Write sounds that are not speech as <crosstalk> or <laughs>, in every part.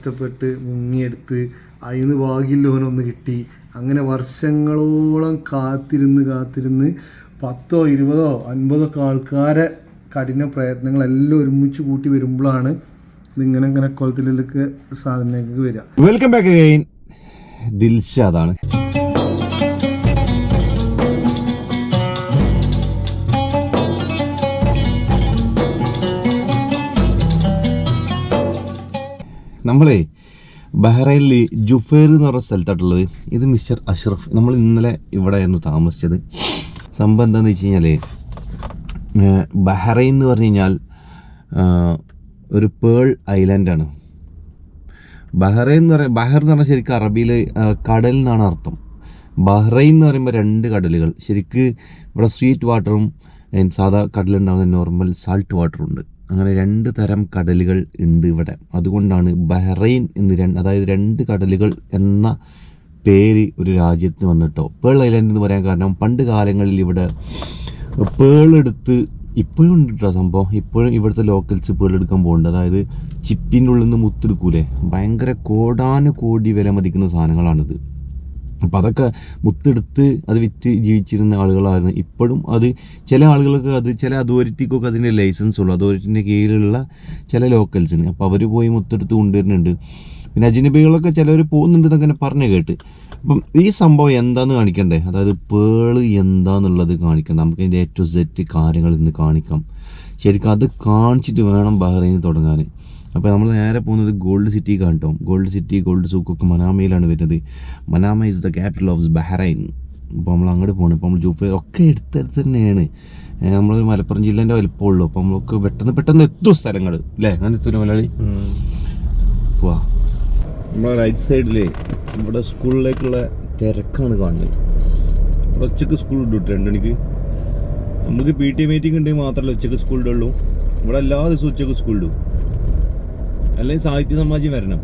കഷ്ടപ്പെട്ട് മുങ്ങിയെടുത്ത് അതിന് ഭാഗ്യലോനൊന്ന് കിട്ടി. അങ്ങനെ വർഷങ്ങളോളം കാത്തിരുന്ന് കാത്തിരുന്ന് പത്തോ ഇരുപതോ അൻപതോ ആൾക്കാരെ കഠിന പ്രയത്നങ്ങളെല്ലാം ഒരുമിച്ച് കൂട്ടി വരുമ്പോഴാണ് ഇതിങ്ങനെ ഇങ്ങനെ കുളത്തിലേക്ക് സാധനങ്ങൾക്ക് വരിക. വെൽക്കം ബാക്ക് ദിൽഷാദാണ് നമ്മളെ ബഹ്റൈനിൽ ജുഫേർ എന്ന് പറഞ്ഞ സ്ഥലത്തായിട്ടുള്ളത് ഇത് മിസ്റ്റർ അഷ്റഫ്. നമ്മൾ ഇന്നലെ ഇവിടെ ആയിരുന്നു താമസിച്ചത്. സംഭവം എന്താണെന്ന് വെച്ച് കഴിഞ്ഞാൽ ബഹ്റൈൻ എന്ന് പറഞ്ഞു കഴിഞ്ഞാൽ ഒരു പേൾ ഐലൻഡാണ് ബഹ്റൈൻ എന്ന് പറയുന്നത് ബഹർ എന്ന് പറഞ്ഞാൽ ശരിക്കും അറബിയിൽ കടൽ എന്നാണ് അർത്ഥം. ബഹ്റൈൻ എന്ന് പറയുമ്പോൾ രണ്ട് കടലുകൾ. ശരിക്ക് ഇവിടെ സ്വീറ്റ് വാട്ടറും സാധാ കടലുണ്ടാകുന്ന നോർമൽ സാൾട്ട് വാട്ടറും ഉണ്ട്. അങ്ങനെ രണ്ട് തരം കടലുകൾ ഉണ്ട് ഇവിടെ. അതുകൊണ്ടാണ് ബഹ്റൈൻ എന്ന് രണ്ട് അതായത് രണ്ട് കടലുകൾ എന്ന പേര് ഒരു രാജ്യത്തിന് വന്നിട്ടോ. പേൾ ഐലൻഡ് എന്ന് പറയാൻ കാരണം പണ്ട് കാലങ്ങളിൽ ഇവിടെ പേൾ എടുത്ത് ഇപ്പോഴും ഉണ്ട് കേട്ടോ സംഭവം. ഇപ്പോഴും ഇവിടുത്തെ ലോക്കൽസ് പേൾ എടുക്കാൻ പോകുന്നുണ്ട് അതായത് ചിപ്പിന്റെ ഉള്ളിൽ നിന്ന് മുത്തെടുക്കൂലേ ഭയങ്കര കോടാനു കോടി വില മതിക്കുന്ന സാധനങ്ങളാണിത്. അപ്പം അതൊക്കെ മുത്തെടുത്ത് അത് വിറ്റ് ജീവിച്ചിരുന്ന ആളുകളായിരുന്നു. ഇപ്പോഴും അത് ചില ആളുകൾക്ക് അത് ചില അതോറിറ്റിക്കൊക്കെ അതിന്റെ ലൈസൻസ് ഉള്ളൂ. അതോറിറ്റിന്റെ കീഴിലുള്ള ചില ലോക്കൽസിന്. അപ്പോൾ അവർ പോയി മുത്തെടുത്ത് കൊണ്ടുവരുന്നുണ്ട്. പിന്നെ അജിനബികളൊക്കെ ചിലവർ പോകുന്നുണ്ട് എന്നങ്ങനെ പറഞ്ഞു കേട്ട്. അപ്പം ഈ സംഭവം എന്താണെന്ന് കാണിക്കണ്ടേ? അതായത് പേൾ എന്താന്നുള്ളത് കാണിക്കണ്ടേ. നമുക്ക് അതിന്റെ ഏറ്റവും സെറ്റ് കാര്യങ്ങൾ ഇന്ന് കാണിക്കാം. ശരിക്കും അത് കാണിച്ചിട്ട് വേണം ബഹ്റൈനിൽ തുടങ്ങാൻ. അപ്പോൾ നമ്മൾ നേരെ പോകുന്നത് ഗോൾഡ് സിറ്റി കാണട്ടോ ഗോൾഡ് സിറ്റി ഗോൾഡ് സൂക്കൊക്കെ മനാമയിലാണ് വരുന്നത്. Manama is the capital of Bahrain അപ്പോൾ നമ്മൾ അങ്ങോട്ട് പോകണം ഇപ്പോൾ നമ്മൾ ജൂഫയർ ഒക്കെ എടുത്തടുത്ത് തന്നെയാണ്. നമ്മളൊരു മലപ്പുറം ജില്ലേന്റെ വലിപ്പമുള്ളൂ അപ്പോൾ നമ്മളൊക്കെ പെട്ടെന്ന് പെട്ടെന്ന് എത്തും സ്ഥലങ്ങൾ അല്ലേ അങ്ങനെ എത്തുന്ന മലയാളി പോവാ നമ്മളെ റൈറ്റ് സൈഡിൽ നമ്മുടെ സ്കൂളിലേക്കുള്ള തിരക്കാണ് കാണുന്നത് ഇവിടെ ഉച്ചയ്ക്ക് സ്കൂൾ കേട്ടോ രണ്ട് മണിക്ക് നമുക്ക് പി ടി മീറ്റിംഗ് ഉണ്ടെങ്കിൽ മാത്രമല്ല ഉച്ചയ്ക്ക് സ്കൂൾ ഉള്ളൂ ഇവിടെ എല്ലാ ദിവസവും ഉച്ചയ്ക്ക് ഇടും. അല്ലെങ്കിൽ സാഹിത്യ സമാജം വരണം.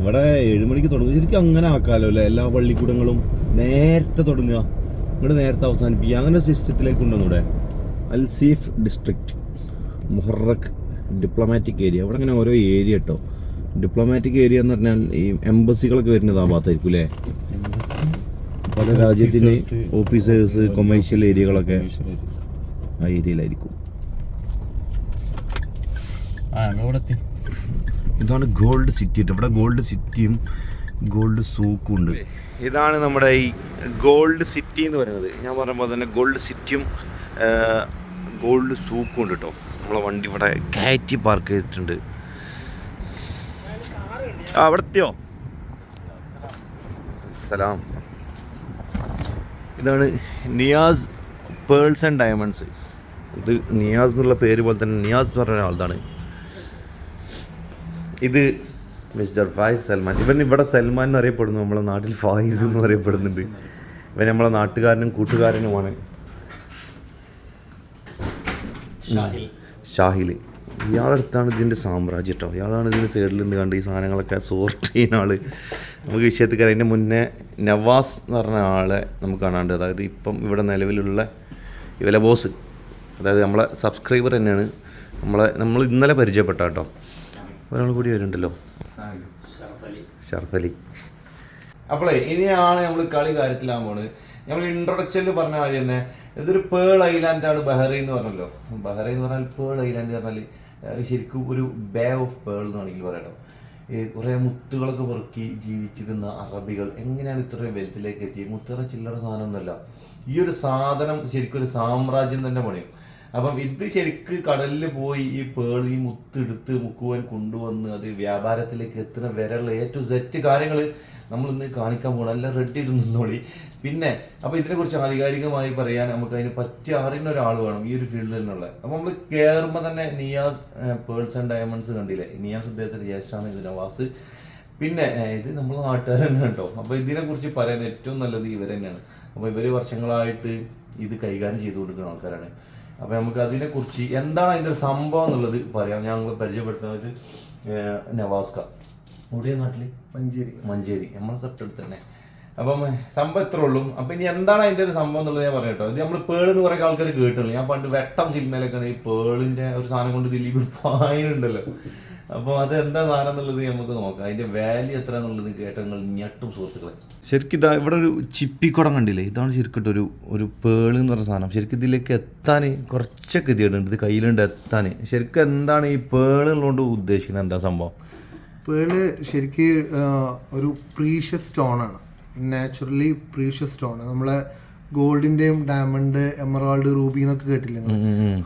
ഇവിടെ. ഏഴ് മണിക്ക് തുടങ്ങും. ശരിക്കും അങ്ങനെ ആക്കാലോ അല്ലേ? എല്ലാ പള്ളിക്കൂടങ്ങളും നേരത്തെ തുടങ്ങുക. ഇവിടെ നേരത്തെ അവസാനിപ്പിക്കുക. അങ്ങനെ സിസ്റ്റത്തിലേക്ക് കൊണ്ടുവന്നൂടെ Al Seef district Muharraq diplomatic area അവിടെ അങ്ങനെ ഓരോ ഏരിയ കേട്ടോ. ഡിപ്ലോമാറ്റിക് ഏരിയ എന്ന് പറഞ്ഞാൽ ഈ എംബസികളൊക്കെ വരുന്നത് ആ ഭാഗത്തായിരിക്കും അല്ലേ? പല രാജ്യത്തിന്റെ ഓഫീസേഴ്സ് കൊമേഴ്ഷ്യൽ ഏരിയകളൊക്കെ ആ ഏരിയയിലായിരിക്കും ഇതാണ് ഗോൾഡ് സിറ്റി ഇവിടെ ഗോൾഡ് സിറ്റിയും ഗോൾഡ് സൂക്കും ഉണ്ട്. ഇതാണ് നമ്മുടെ ഈ ഗോൾഡ് സിറ്റി എന്ന് പറയുന്നത്. ഞാൻ പറയുമ്പോൾ തന്നെ ഗോൾഡ് സിറ്റിയും ഗോൾഡ് സൂക്കും ഉണ്ട് കേട്ടോ. നമ്മളെ വണ്ടി ഇവിടെ കയറ്റി പാർക്ക് ചെയ്തിട്ടുണ്ട്. ആ അവിടെ എത്തിയോ? സലാം. ഇതാണ് നിയാസ് പേൾസ് ആൻഡ് ഡയമണ്ട്സ്. ഇത് നിയാസ് എന്നുള്ള പേര് പോലെ തന്നെ നിയാസ് എന്ന് പറഞ്ഞ ഒരാളതാണ് ഇത് മിസ്റ്റർ ഫായിസ് സൽമാൻ. ഇവൻ ഇവിടെ സൽമാൻ എന്ന് അറിയപ്പെടുന്നു നമ്മളെ നാട്ടിൽ ഫായിസ് എന്ന് അറിയപ്പെടുന്നുണ്ട്. ഇവൻ നമ്മളെ നാട്ടുകാരനും കൂട്ടുകാരനുമാണ്. ഷാഹിൽ. ഇയാളടുത്താണ് ഇതിന്റെ സാമ്രാജ്യം കേട്ടോ ഇയാളാണ് ഇതിന്റെ സൈഡിൽ നിന്ന് കണ്ട് ഈ സാധനങ്ങളൊക്കെ സോർട്ട് ചെയ്യുന്ന ആൾ നമുക്ക് വിഷയത്തിൽ അതിന്റെ മുന്നേ നവാസ് എന്ന് പറഞ്ഞ ആളെ നമുക്ക് കാണാണ്ട് അതായത് ഇപ്പം ഇവിടെ നിലവിലുള്ള ഇവലെ ബോസ് അതായത് നമ്മളെ സബ്സ്ക്രൈബർ തന്നെയാണ്. നമ്മളെ നമ്മൾ ഇന്നലെ പരിചയപ്പെട്ട കേട്ടോ ഒരാൾ കൂടി വരുന്നുണ്ടല്ലോ. ഷർഫലി അപ്പോളേ ഇനിയാണ് നമ്മൾ കളി കാര്യത്തിലാകാൻ പോണത്. നമ്മൾ ഇൻട്രൊഡക്ഷനിൽ പറഞ്ഞ കാര്യം തന്നെ ഇതൊരു പേൾ ഐലാൻഡ് ആണ് ബഹ്റൈൻ എന്ന് പറഞ്ഞല്ലോ. ബഹ്റൈൻ എന്ന് പറഞ്ഞാൽ പേൾ ഐലാൻഡ് പറഞ്ഞാൽ അത് ശരിക്കും ഒരു ബേ ഓഫ് പേൾ എന്ന് വേണമെങ്കിൽ പറയണം ഈ കുറേ മുത്തുകളൊക്കെ പെറുക്കി ജീവിച്ചിരുന്ന അറബികൾ എങ്ങനെയാണ് ഇത്രയും വെൽത്തിലേക്ക് എത്തിയത്? മുത്തുകളെ ചില്ലറ സാധനമൊന്നുമല്ല. ഈ ഒരു സാധനം ശരിക്കും ഒരു സാമ്രാജ്യം തന്നെ പണിയും. അപ്പം ഇത് ശരിക്ക് കടലിൽ പോയി ഈ പേൾ ഈ മുത്ത് എടുത്ത് മുക്കുവാൻ കൊണ്ടുവന്ന് അത് വ്യാപാരത്തിലേക്ക് എത്തുന്ന വരെയുള്ള ടു സെറ്റ് കാര്യങ്ങൾ നമ്മൾ ഇന്ന് കാണിക്കാൻ പോകണം എല്ലാം റെഡി ഇട്ട് നിന്നോളി. പിന്നെ അപ്പോൾ ഇതിനെക്കുറിച്ച് ആധികാരികമായി പറയാൻ നമുക്ക് അതിന് പറ്റിയ അറിയുന്ന ഒരാൾ വേണം ഈ ഒരു ഫീൽഡിൽ നിന്നുള്ള. അപ്പോൾ നമ്മൾ കയറുമ്പോൾ തന്നെ നിയാസ് പേൾസ് ആൻഡ് ഡയമണ്ട്സ് കണ്ടില്ലേ? നിയാസ് അദ്ദേഹത്തിന്റെ ജ്യേഷ്ഠാണ് ഇത് നവാസ്. പിന്നെ ഇത് നമ്മൾ നാട്ടുകാർ തന്നെ കേട്ടോ അപ്പോൾ ഇതിനെക്കുറിച്ച് പറയാൻ ഏറ്റവും നല്ലത് ഇവർ തന്നെയാണ് അപ്പോൾ ഇവർ വർഷങ്ങളായിട്ട് ഇത് കൈകാര്യം ചെയ്തുകൊണ്ടിരിക്കുന്ന ആൾക്കാരാണ്. അപ്പോൾ നമുക്ക് അതിനെക്കുറിച്ച് എന്താണ് അതിന്റെ സംഭവം എന്നുള്ളത് പറയാം. ഞങ്ങൾ പരിചയപ്പെടുത്തുന്നത് നവാസ്ക മുടിയ നാട്ടിൽ മഞ്ചേരി. മഞ്ചേരി. നമ്മളെ തൊട്ടടുത്ത് തന്നെ. അപ്പം സംഭവം ഇത്ര ഉള്ളൂ. അപ്പം ഇനി എന്താണ് അതിന്റെ ഒരു സംഭവം എന്നുള്ളത് ഞാൻ പറഞ്ഞു കേട്ടോ. ഇത് നമ്മൾ പേൾ എന്ന് കുറേ ആൾക്കാർ കേട്ടുള്ളൂ ഞാൻ പണ്ട് വെട്ടം സിനിമയിലൊക്കെയാണ് ഈ പേളിന്റെ ഒരു സാധനം കൊണ്ട് ദിലീപ് <laughs> പായുന്നുണ്ടല്ലോ അപ്പോൾ അത് എന്താ സാധനം എന്നുള്ളത് നമുക്ക് നോക്കാം. അതിന്റെ വാല്യൂ എത്ര എന്നുള്ളത് കേട്ട നിങ്ങൾ ഞെട്ടും സുഹൃത്തുക്കളെ. ശരിക്കും ഇതാ ഇവിടെ ഒരു ചിപ്പിക്കുടം കണ്ടില്ലേ? ഇതാണ് ശരിക്കും ഒരു ഒരു പേൾ എന്ന് പറഞ്ഞ സാധനം. ശരിക്കും ഇതിലേക്ക് എത്താൻ കുറച്ചൊക്കെ ഇതിയുണ്ട് ഇത് കയ്യിലുണ്ട് എത്താൻ. ശരിക്കും എന്താണ് ഈ പേൾ ഉള്ളതുകൊണ്ട് ഉദ്ദേശിക്കുന്നത്? എന്താ സംഭവം? പേൾ ശരിക്ക് ഒരു പ്രീഷ്യസ് സ്റ്റോൺ ആണ്. നാച്ചുറലി പ്രീഷ്യസ് സ്റ്റോൺ നമ്മളെ ഗോൾഡിന്റെയും ഡയമണ്ട് എമറാൾഡ് റൂബി എന്നൊക്കെ കേട്ടില്ലേ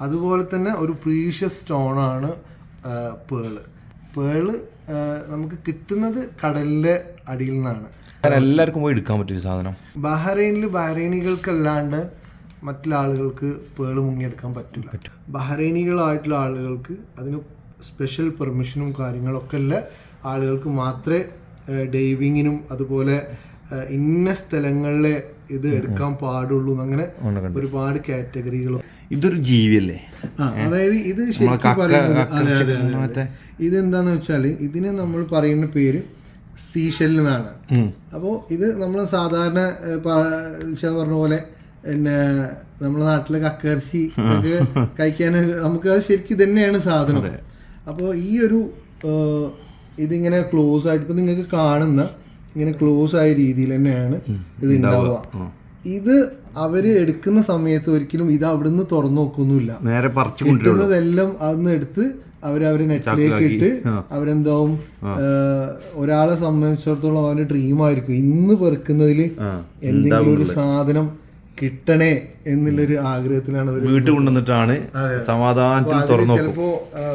അതുപോലെ തന്നെ ഒരു പ്രീഷ്യസ് സ്റ്റോൺ ആണ് പേൾ. പേൾ നമുക്ക് കിട്ടുന്നത് കടലിലെ അടിയിൽ നിന്നാണ്. എല്ലാവർക്കും പോയി എടുക്കാൻ പറ്റും സാധനം. ബഹ്റൈനിൽ ബഹ്റൈനികൾക്കല്ലാണ്ട് മറ്റുള്ള ആളുകൾക്ക് പേൾ മുങ്ങിയെടുക്കാൻ പറ്റില്ല. ബഹ്റൈനികളായിട്ടുള്ള ആളുകൾക്ക് അതിന് സ്പെഷ്യൽ പെർമിഷനും കാര്യങ്ങളൊക്കെ ഉള്ള ആളുകൾക്ക് മാത്രമേ ഡൈവിങ്ങിനും അതുപോലെ ഇന്ന സ്ഥലങ്ങളിലെ ഇത് എടുക്കാൻ പാടുള്ളൂ എന്നങ്ങനെ ഒരുപാട് കാറ്റഗറികളും ഇതൊരു ജീവിയല്ലേ? അതായത് ഇത് ശരിക്കും പറയുന്നത് അതെ അതെ അതെ, അതെ. ഇതെന്താന്ന് വെച്ചാൽ ഇതിനെ നമ്മൾ പറയുന്ന പേര് സീഷെൽ എന്നാണ് അപ്പോൾ ഇത് നമ്മൾ സാധാരണ പറഞ്ഞ പോലെ പിന്നെ നമ്മുടെ നാട്ടിലെ കക്കയിറച്ചി ഒക്കെ <laughs> കഴിക്കാൻ നമുക്ക് അത് ശരിക്കും തന്നെയാണ് സാധനം. അപ്പോൾ ഈ ഒരു ഇതിങ്ങനെ ക്ലോസ് ആയിട്ട് ഇപ്പം നിങ്ങൾക്ക് കാണുന്ന ഇങ്ങനെ ക്ലോസ് ആയ രീതിയിൽ തന്നെയാണ് ഇത് ഉണ്ടാവുക. ഇത് അവർ എടുക്കുന്ന സമയത്ത് ഒരിക്കലും ഇത് അവിടുന്ന് തുറന്നു നോക്കൊന്നുമില്ല. നേരെ പറിച്ചു കിട്ടുന്നതെല്ലാം അന്ന് എടുത്ത് അവരവരെ നെറ്റിലേക്ക് ഇട്ട് അവരെന്താവും ഒരാളെ സംബന്ധിച്ചിടത്തോളം അവന്റെ ഡ്രീം ആയിരിക്കും ഇന്ന് പെറുക്കുന്നതിൽ എന്തെങ്കിലും ഒരു സാധനം കിട്ടണേ എന്നുള്ളൊരു ആഗ്രഹത്തിലാണ് അവർ വീട്ടിൽ കൊണ്ടുവന്നിട്ടാണ് സമാധാനത്തിൽ ചിലപ്പോ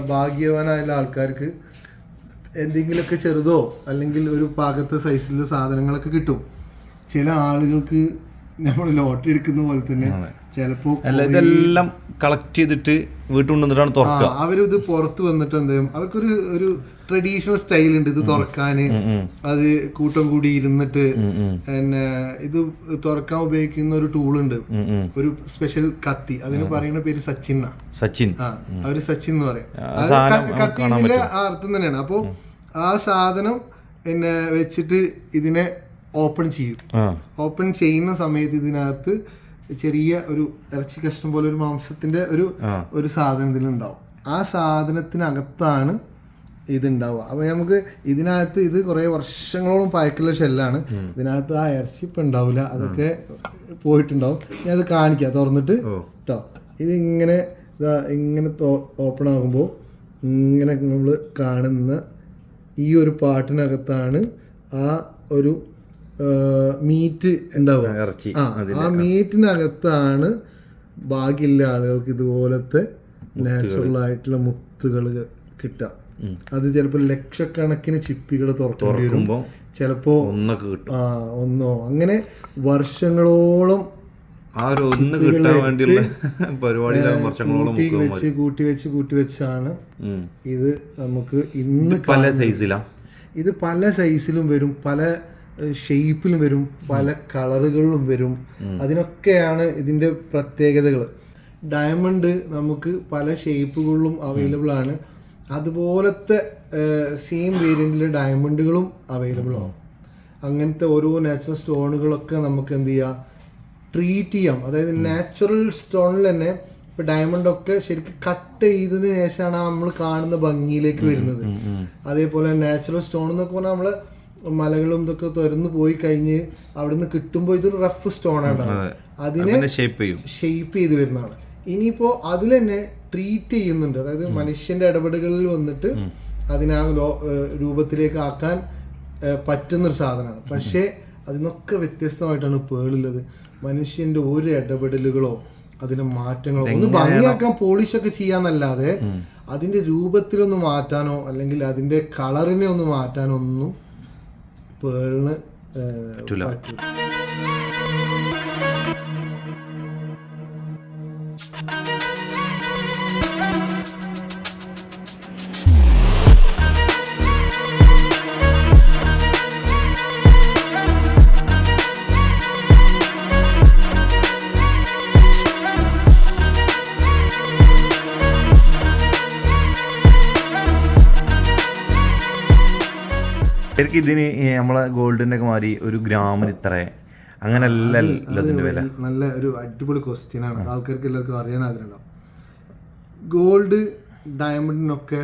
ഭാഗ്യവാനായുള്ള ആൾക്കാർക്ക് എന്തെങ്കിലുമൊക്കെ ചെറുതോ അല്ലെങ്കിൽ ഒരു പാകത്തെ സൈസിലുള്ള സാധനങ്ങളൊക്കെ കിട്ടും. ചില ആളുകൾക്ക് നമ്മൾ ലോട്ടറി എടുക്കുന്ന പോലെ തന്നെ ചിലപ്പോ അല്ല ഇതെല്ലാം കളക്ട് ചെയ്തിട്ട് വീട്ടിൽ കൊണ്ടുവന്നിട്ടാണ് തുറക്കുക. അവരിത് പുറത്ത് വന്നിട്ട് എന്ത് ചെയ്യും? അവർക്കൊരു ഒരു ട്രഡീഷണൽ സ്റ്റൈൽ ഉണ്ട് ഇത് തുറക്കാന്. അത് കൂട്ടം കൂടി ഇരുന്നിട്ട് പിന്നെ ഇത് തുറക്കാൻ ഉപയോഗിക്കുന്ന ഒരു ടൂൾ ഉണ്ട്. ഒരു സ്പെഷ്യൽ കത്തി. അതിന് പറയുന്ന പേര് സച്ചിൻ സച്ചിൻ. ആ അവർ സച്ചിൻ എന്ന് പറയും. കത്തി ആ അർത്ഥം തന്നെയാണ്. അപ്പോ ആ സാധനം പിന്നെ വെച്ചിട്ട് ഇതിനെ ഓപ്പൺ ചെയ്യും. ഓപ്പൺ ചെയ്യുന്ന സമയത്ത് ഇതിനകത്ത് ചെറിയ ഒരു ഇറച്ചി കഷ്ണം പോലെ ഒരു മാംസത്തിന്റെ ഒരു ഒരു സാധനം ഇതിലുണ്ടാവും. ആ സാധനത്തിനകത്താണ് ഇതുണ്ടാവുക. അപ്പൊ നമുക്ക് ഇതിനകത്ത് ഇത് കുറെ വർഷങ്ങളോളം പഴക്കുള്ള ഷെല്ലാണ്. ഇതിനകത്ത് ആ ഇറച്ചി ഇപ്പം ഉണ്ടാവില്ല. അതൊക്കെ പോയിട്ടുണ്ടാവും. ഞാൻ അത് കാണിക്കാം. തുറന്നിട്ട് കേട്ടോ ഇത് ഇങ്ങനെ ഇതാ ഇങ്ങനെ ഓപ്പൺ ആകുമ്പോൾ ഇങ്ങനെ നമ്മൾ കാണുന്ന ഈ ഒരു പാട്ടിനകത്താണ് ആ ഒരു മീറ്റ് ഉണ്ടാവും ഇറച്ചി ആ മീറ്റിനകത്താണ് ബാക്കിയുള്ള ആളുകൾക്ക് ഇതുപോലത്തെ നാച്ചുറൽ ആയിട്ടുള്ള മുത്തുകൾ കിട്ടുക. അത് ചിലപ്പോൾ ലക്ഷക്കണക്കിന് ചിപ്പികൾ തുറക്കേണ്ടി വരും. ചിലപ്പോ ആ ഒന്നോ അങ്ങനെ വർഷങ്ങളോളം കൂട്ടി വെച്ച് കൂട്ടി വെച്ച് കൂട്ടി വെച്ചാണ് ഇത് നമുക്ക് ഇന്ന് പല സൈസിലാണ് ഇത് പല സൈസിലും വരും. പല ഷേപ്പിലും വരും പല കളറുകളിലും വരും. അതിനൊക്കെയാണ് ഇതിന്റെ പ്രത്യേകതകൾ ഡയമണ്ട് നമുക്ക് പല ഷേപ്പുകളിലും അവൈലബിൾ ആണ്. അതുപോലത്തെ സെയിം വേരിയന്റിലെ ഡയമണ്ടുകളും അവൈലബിൾ ആവും അങ്ങനത്തെ ഓരോ നാച്ചുറൽ സ്റ്റോണുകളൊക്കെ നമുക്ക് എന്ത് ചെയ്യാം? ട്രീറ്റ് ചെയ്യാം. അതായത് നാച്ചുറൽ സ്റ്റോണിൽ തന്നെ ഇപ്പൊ ഡയമണ്ട് ഒക്കെ ശരിക്കും കട്ട് ചെയ്തതിന് ശേഷമാണ് നമ്മൾ കാണുന്ന ഭംഗിയിലേക്ക് വരുന്നത്. അതേപോലെ നാച്ചുറൽ സ്റ്റോൺ എന്നൊക്കെ പറഞ്ഞാൽ നമ്മൾ മലകളും ഇതൊക്കെ തുരന്ന് പോയി കഴിഞ്ഞ് അവിടുന്ന് കിട്ടുമ്പോൾ ഇതൊരു റഫ് സ്റ്റോൺ ആണ് അതിനെ ഷേപ്പ് ചെയ്യും. ഷേപ്പ് ചെയ്ത് വരുന്നതാണ്. ഇനിയിപ്പോ അതിൽ തന്നെ ട്രീറ്റ് ചെയ്യുന്നുണ്ട്. അതായത് മനുഷ്യന്റെ ഇടപെടലുകളിൽ വന്നിട്ട് അതിനെ ആ ലോ- രൂപത്തിലേക്ക് ആക്കാൻ പറ്റുന്ന പറ്റുന്നൊരു സാധനമാണ്. പക്ഷേ അതിനൊക്കെ വ്യത്യസ്തമായിട്ടാണ് പേളുള്ളത്. മനുഷ്യന്റെ ഒരു ഇടപെടലുകളോ അതിന്റെ മാറ്റങ്ങളോ ഒന്ന് ഭംഗിയാക്കാൻ പോളിഷ് ഒക്കെ ചെയ്യാന്നല്ലാതെ അതിന്റെ രൂപത്തിലൊന്ന് മാറ്റാനോ അല്ലെങ്കിൽ അതിന്റെ കളറിനെ ഒന്ന് മാറ്റാനോ ഒന്നും പേളിന്. പറ്റൂല ശരിക്കും ഇതിന് നമ്മളെ ഗോൾഡിന്റെ ഒക്കെ മാറി ഒരു ഗ്രാമിന് ഇത്ര. അങ്ങനെയല്ല വില. നല്ല ഒരു അടിപൊളി ക്വസ്റ്റ്യൻ ആണ്. ആൾക്കാർക്ക് എല്ലാവർക്കും അറിയാൻ ആഗ്രഹം ഗോൾഡ് ഡയമണ്ടിനൊക്കെ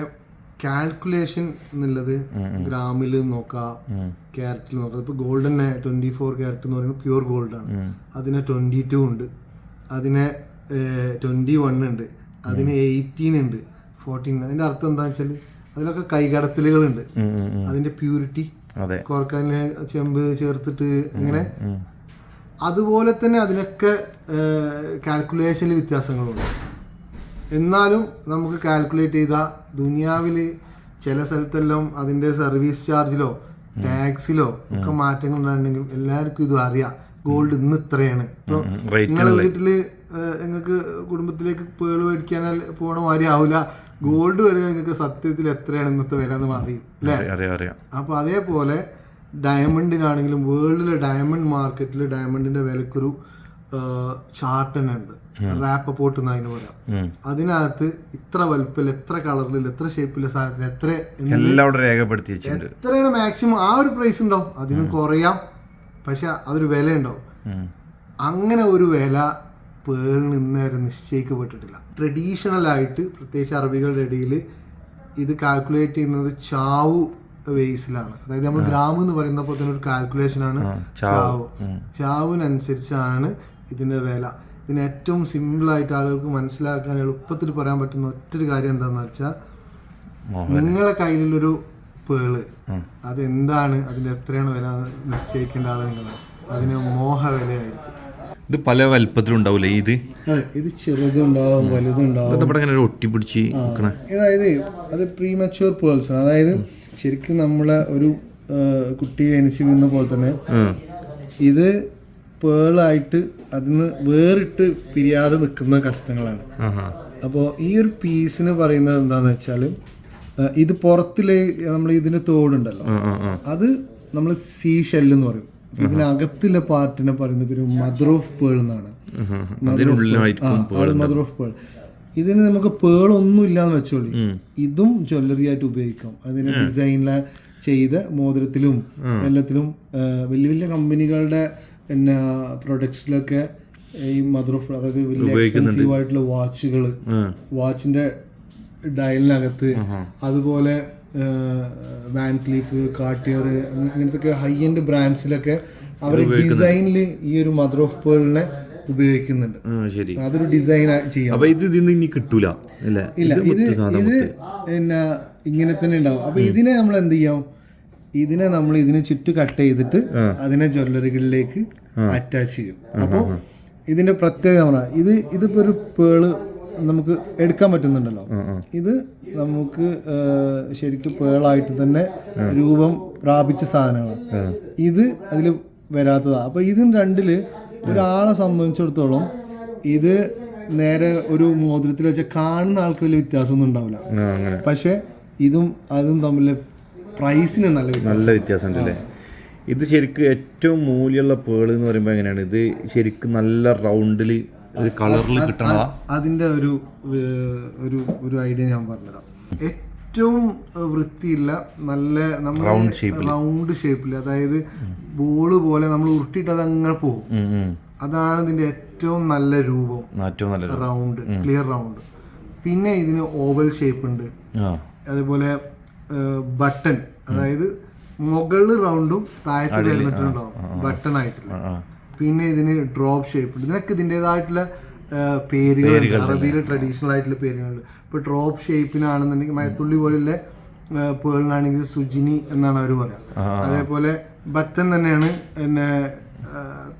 കാൽക്കുലേഷൻ എന്നുള്ളത് ഗ്രാമിൽ നോക്കാം ക്യാരറ്റിൽ നോക്കാം. ഇപ്പൊ ഗോൾഡ് തന്നെ ട്വന്റി ഫോർ ക്യാരറ്റ് എന്ന് പറയുന്നത് പ്യുവർ ഗോൾഡ് ആണ്. അതിന് ട്വന്റി ടു ഉണ്ട്. അതിനെ ട്വന്റി വൺ ഉണ്ട്. അതിന് എയ്റ്റീൻ ഉണ്ട്. ഫോർട്ടീൻ അതിന്റെ അർത്ഥം എന്താണെന്ന് വെച്ചാൽ അതിലൊക്കെ കൈകടത്തലുകളുണ്ട്. അതിന്റെ പ്യൂരിറ്റി കോർക്കാന് ചെമ്പ് ചേർത്തിട്ട് അങ്ങനെ അതുപോലെ തന്നെ അതിനൊക്കെ കാൽക്കുലേഷനിൽ വ്യത്യാസങ്ങളുണ്ട്. എന്നാലും നമുക്ക് കാൽക്കുലേറ്റ് ചെയ്ത ദുനിയാവിൽ ചില സ്ഥലത്തെല്ലാം അതിന്റെ സർവീസ് ചാർജിലോ ടാക്സിലോ ഒക്കെ മാറ്റങ്ങൾ ഉണ്ടായിട്ടുണ്ടെങ്കിലും എല്ലാവർക്കും ഇത് അറിയാം. ഗോൾഡ് ഇന്ന് ഇത്രയാണ്. നിങ്ങളുടെ നിങ്ങളെ വീട്ടിൽ നിങ്ങൾക്ക് കുടുംബത്തിലേക്ക് പേൾ മേടിക്കാൻ പോണ മാതിരി ആവില്ല ഗോൾഡ് വരെ നിങ്ങൾക്ക് സത്യത്തിൽ എത്രയാണ് ഇന്നത്തെ വില എന്ന് അറിയും അല്ലേ അപ്പോൾ അതേപോലെ ഡയമണ്ടിനാണെങ്കിലും വേൾഡിലെ ഡയമണ്ട് മാർക്കറ്റിൽ ഡയമണ്ടിന്റെ വിലക്കൊരു ചാർട്ട് തന്നെ ഉണ്ട്. റാപ്പ് പോട്ട് എന്ന് അതിന് പറയാം. അതിനകത്ത് ഇത്ര വലുപ്പിൽ എത്ര കളറിൽ എത്ര ഷേപ്പിലെ സാധനത്തിന് എത്ര രേഖപ്പെടുത്തി എത്രയാണ് മാക്സിമം ആ ഒരു പ്രൈസ് ഉണ്ടാവും. അതിന് കുറയാം. പക്ഷെ അതൊരു വില ഉണ്ടാവും അങ്ങനെ ഒരു വില പേളിന് ഇന്നേരെ നിശ്ചയിക്കപ്പെട്ടിട്ടില്ല. ട്രഡീഷണൽ ആയിട്ട് പ്രത്യേകിച്ച് അറബികളുടെ ഇടയിൽ ഇത് കാൽക്കുലേറ്റ് ചെയ്യുന്നത് ചാവു വേസിലാണ് അതായത് നമ്മൾ ഗ്രാമം എന്ന് പറയുന്നപ്പോൾ തന്നെ ഒരു കാൽക്കുലേഷൻ ആണ് ചാവ്. ചാവിനനുസരിച്ചാണ് ഇതിന്റെ വില. ഇതിന് ഏറ്റവും സിമ്പിളായിട്ട് ആളുകൾക്ക് മനസ്സിലാക്കാൻ എളുപ്പത്തിൽ പറയാൻ പറ്റുന്ന ഒറ്റൊരു കാര്യം എന്താണെന്ന് വെച്ചാൽ നിങ്ങളെ കയ്യിലൊരു പേൾ. അതെന്താണ്? അതിന്റെ എത്രയാണ് വില നിശ്ചയിക്കേണ്ട ആൾ നിങ്ങൾ അതിന് മോഹ വിലയായിരിക്കും ഇത് പല വലുപ്പത്തിലുണ്ടാവൂലേ ഇത്? ഇത് ചെറുതുണ്ടാവും വലുതുണ്ടാവും. ഇങ്ങനെ ഒട്ടിപ്പിടിച്ച് അതായത് അത് പ്രീമച്യൂർ പേൾസ് ആണ്. അതായത് ശരിക്കും നമ്മളെ ഒരു കുട്ടി ജനിച്ച് വീഴുന്ന പോലെ തന്നെ ഇത് പേളായിട്ട് അതിന് വേറിട്ട് പിരിയാതെ നിൽക്കുന്ന കഷ്ണങ്ങളാണ്. അപ്പോൾ ഈ ഒരു പീസിന് പറയുന്നത് എന്താന്ന് വെച്ചാൽ ഇത് പുറത്തിലെ നമ്മൾ ഇതിന്റെ തോടുണ്ടല്ലോ. അത് നമ്മൾ സീ ഷെല്ല് എന്ന് പറയും. ഇതിനകത്തിലെ പാർട്ടിനെ പറയുന്ന പേര് മദർ ഓഫ് പേൾ എന്നാണ്. മദർ ഓഫ് പേൾ ഇതിന് നമുക്ക് പേൾ ഒന്നും ഇല്ലാന്ന് വെച്ചോളി. ഇതും ജ്വല്ലറി ആയിട്ട് ഉപയോഗിക്കാം. അതിന് ഡിസൈനിലെ ചെയ്ത് മോതിരത്തിലും എല്ലാത്തിലും വലിയ വലിയ കമ്പനികളുടെ പിന്നെ പ്രൊഡക്ട്സിലൊക്കെ ഈ മദർ ഓഫ് അതായത് വലിയ എക്സ്പെൻസീവ് ആയിട്ടുള്ള വാച്ചുകൾ വാച്ചിന്റെ ഡയലിനകത്ത് അതുപോലെ വാൻ ക്ലീഫ് കാർട്ടിയർ അങ്ങനത്തെ ഹൈ എൻഡ് ബ്രാൻഡ്സിലൊക്കെ അവർ ഡിസൈനിൽ ഈ ഒരു മദർ ഓഫ് പേളിനെ ഉപയോഗിക്കുന്നുണ്ട്. ശരി. അതൊരു ഡിസൈൻ ചെയ്യാം. അപ്പൊ ഇത് ഇതിന്ന് ഇനി കിട്ടൂല ഇല്ല ഇത് ഇത് പിന്നെ ഇങ്ങനെ തന്നെ ഉണ്ടാവും. അപ്പൊ ഇതിനെ നമ്മൾ എന്ത് ചെയ്യാം? ഇതിനെ നമ്മൾ ഇതിനെ ചുറ്റു കട്ട് ചെയ്തിട്ട് അതിനെ ജ്വല്ലറികളിലേക്ക് അറ്റാച്ച് ചെയ്യും. അപ്പോൾ ഇതിന്റെ പ്രത്യേകത ഇത് ഇതിപ്പോ ഒരു പേൾ നമുക്ക് എടുക്കാൻ പറ്റുന്നുണ്ടല്ലോ. ഇത് നമുക്ക് ശരിക്കും പേളായിട്ട് തന്നെ രൂപം പ്രാപിച്ച സാധനങ്ങളാണ് ഇത് അതിൽ വരാത്തതാണ് അപ്പോൾ ഇതിന് രണ്ടിൽ ഒരാളെ സംബന്ധിച്ചിടത്തോളം ഇത് നേരെ ഒരു മോതിരത്തിൽ വെച്ച കാണുന്ന ആൾക്ക് വലിയ വ്യത്യാസമൊന്നും ഉണ്ടാവില്ല. പക്ഷെ ഇതും അതും തമ്മിൽ പ്രൈസിന് നല്ല നല്ല വ്യത്യാസം ഉണ്ടല്ലേ ഇത് ശരിക്കും ഏറ്റവും മൂല്യമുള്ള പേൾ എന്ന് പറയുമ്പോൾ എങ്ങനെയാണ്? ഇത് ശരിക്കും നല്ല റൗണ്ടിൽ ഒരു കളറിൽ ഒരു ഒരു ഒരു ഐഡിയ ഞാൻ പറഞ്ഞുതരാം. ഏറ്റവും വൃത്തിയില്ല നല്ല നമ്മൾ റൗണ്ട് ഷേപ്പിൽ അതായത് ബോൾ പോലെ നമ്മൾ ഉരുട്ടിയിട്ട് അത് അങ്ങനെ പോകും. അതാണ് ഇതിന്റെ ഏറ്റവും നല്ല രൂപം. Round clear round. പിന്നെ ഇതിന് ഓവൽ ഷേപ്പ് ഉണ്ട്. അതേപോലെ ബട്ടൺ. അതായത് മുകളിൽ റൗണ്ടും താഴത്ത് വരുന്നിട്ടുണ്ടാവും. ബട്ടൺ ആയിട്ടുള്ള ആ. പിന്നെ ഇതിന് ഡ്രോപ്പ് ഷേപ്പ് ഉണ്ട്. ഇതിനൊക്കെ ഇതിന്റെതായിട്ടുള്ള പേരുകളുണ്ട്. അറബിയിൽ ട്രഡീഷണൽ ആയിട്ടുള്ള പേരുകളുണ്ട്. ഇപ്പൊ ഡ്രോപ്പ് ഷേപ്പിനാണെന്നുണ്ടെങ്കിൽ മയത്തുള്ളി പോലുള്ള പേളിനാണെങ്കിൽ സുജിനി എന്നാണ് അവർ പറയുക അതേപോലെ ബത്തൻ തന്നെയാണ് പിന്നെ